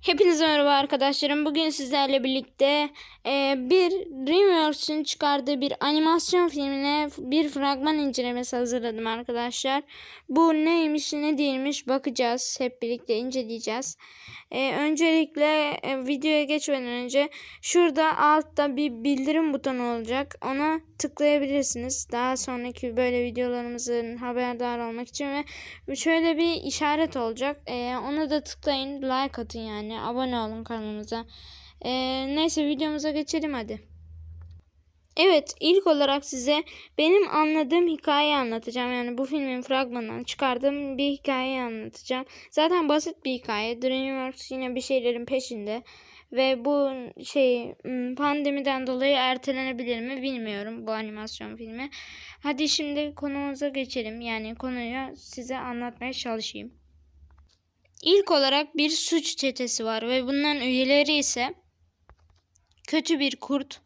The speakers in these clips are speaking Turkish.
Hepinize merhaba arkadaşlarım. Bugün sizlerle birlikte e, bir DreamWorks'ün çıkardığı bir animasyon filmine bir fragman incelemesi hazırladım arkadaşlar. Bu neymiş ne değilmiş bakacağız. Hep birlikte inceleyeceğiz. E, öncelikle e, videoya geçmeden önce şurada altta bir bildirim butonu olacak. Ona tıklayabilirsiniz. Daha sonraki böyle videolarımızın haberdar olmak için ve şöyle bir işaret olacak. E, ona da tıklayın. Like atın yani. Abone olun kanalımıza. E, neyse videomuza geçelim hadi. Evet ilk olarak size benim anladığım hikayeyi anlatacağım. Yani bu filmin fragmanından çıkardığım bir hikayeyi anlatacağım. Zaten basit bir hikaye. DreamWorks yine bir şeylerin peşinde. Ve bu şey pandemiden dolayı ertelenebilir mi bilmiyorum bu animasyon filmi. Hadi şimdi konumuza geçelim. Yani konuyu size anlatmaya çalışayım. İlk olarak bir suç çetesi var ve bunların üyeleri ise kötü bir kurt,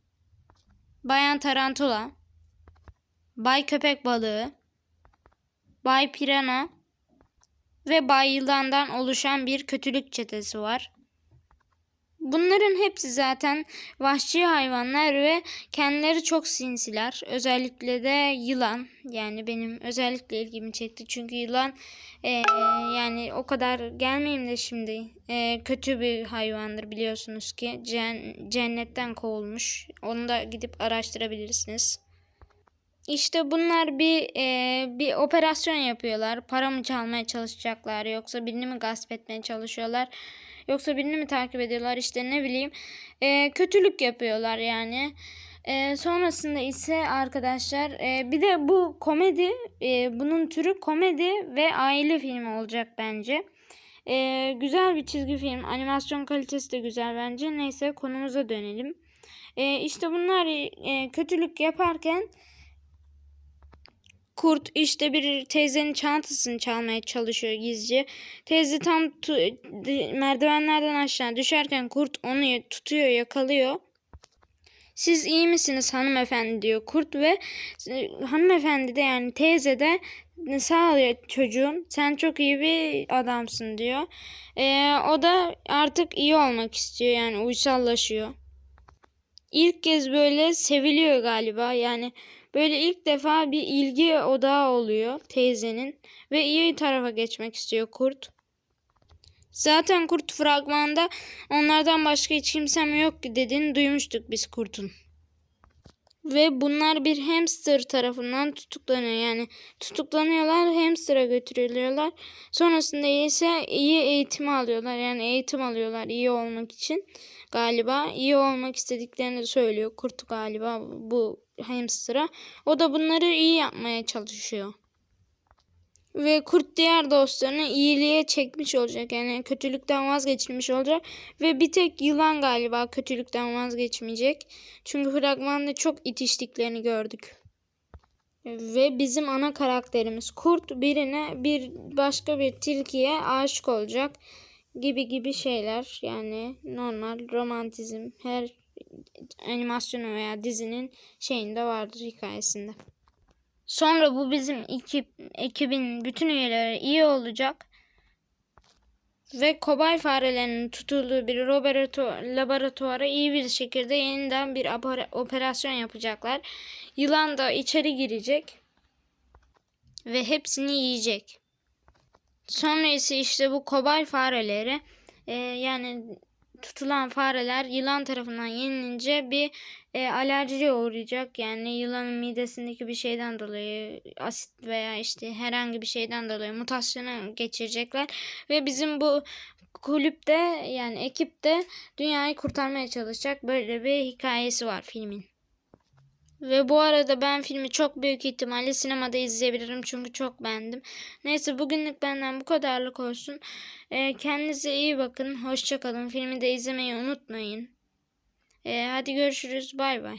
Bayan Tarantula, Bay Köpek Balığı, Bay Pirana ve Bay Yılan'dan oluşan bir kötülük çetesi var. Bunların hepsi zaten vahşi hayvanlar ve kendileri çok sinsiler. Özellikle de yılan. Yani benim özellikle ilgimi çekti. Çünkü yılan e, yani o kadar gelmeyeyim de şimdi e, kötü bir hayvandır biliyorsunuz ki. Cen, cennetten kovulmuş. Onu da gidip araştırabilirsiniz. İşte bunlar bir e, bir operasyon yapıyorlar. Para mı çalmaya çalışacaklar yoksa birini mi gasp etmeye çalışıyorlar? Yoksa birini mi takip ediyorlar işte ne bileyim. E, kötülük yapıyorlar yani. E, sonrasında ise arkadaşlar e, bir de bu komedi e, bunun türü komedi ve aile filmi olacak bence. E, güzel bir çizgi film. Animasyon kalitesi de güzel bence. Neyse konumuza dönelim. E, işte bunlar e, kötülük yaparken Kurt işte bir teyzenin çantasını çalmaya çalışıyor gizlice. Teyze tam merdivenlerden aşağı düşerken kurt onu tutuyor, yakalıyor. Siz iyi misiniz hanımefendi diyor kurt ve hanımefendi de yani teyze de sağ ol çocuğum sen çok iyi bir adamsın diyor. Ee, o da artık iyi olmak istiyor yani uysallaşıyor. İlk kez böyle seviliyor galiba yani Böyle ilk defa bir ilgi odağı oluyor teyzenin ve iyi tarafa geçmek istiyor kurt. Zaten kurt fragmanda onlardan başka hiç kimsem yok dediğini duymuştuk biz kurtun. Ve bunlar bir hamster tarafından tutuklanıyor. Yani tutuklanıyorlar, hamster'a götürülüyorlar. Sonrasında ise iyi eğitim alıyorlar. Yani eğitim alıyorlar iyi olmak için galiba. iyi olmak istediklerini söylüyor kurt galiba bu hamster'a. O da bunları iyi yapmaya çalışıyor. Ve kurt diğer dostlarını iyiliğe çekmiş olacak. Yani kötülükten vazgeçilmiş olacak. Ve bir tek yılan galiba kötülükten vazgeçmeyecek. Çünkü fragmanda çok itiştiklerini gördük. Ve bizim ana karakterimiz kurt birine bir başka bir tilkiye aşık olacak gibi gibi şeyler yani normal romantizm her animasyonu veya dizinin şeyinde vardır hikayesinde. Sonra bu bizim ekip, ekibin bütün üyeleri iyi olacak. Ve kobay farelerinin tutulduğu bir laboratuvara iyi bir şekilde yeniden bir operasyon yapacaklar. Yılan da içeri girecek ve hepsini yiyecek. Sonra ise işte bu kobay fareleri e, yani tutulan fareler yılan tarafından yenilince bir e, alerjiye uğrayacak. Yani yılanın midesindeki bir şeyden dolayı asit veya işte herhangi bir şeyden dolayı mutasyona geçirecekler. Ve bizim bu kulüpte yani ekipte dünyayı kurtarmaya çalışacak böyle bir hikayesi var filmin. Ve bu arada ben filmi çok büyük ihtimalle sinemada izleyebilirim çünkü çok beğendim. Neyse bugünlük benden bu kadarlık olsun. Ee, kendinize iyi bakın. Hoşçakalın. Filmi de izlemeyi unutmayın. Ee, hadi görüşürüz. Bay bay.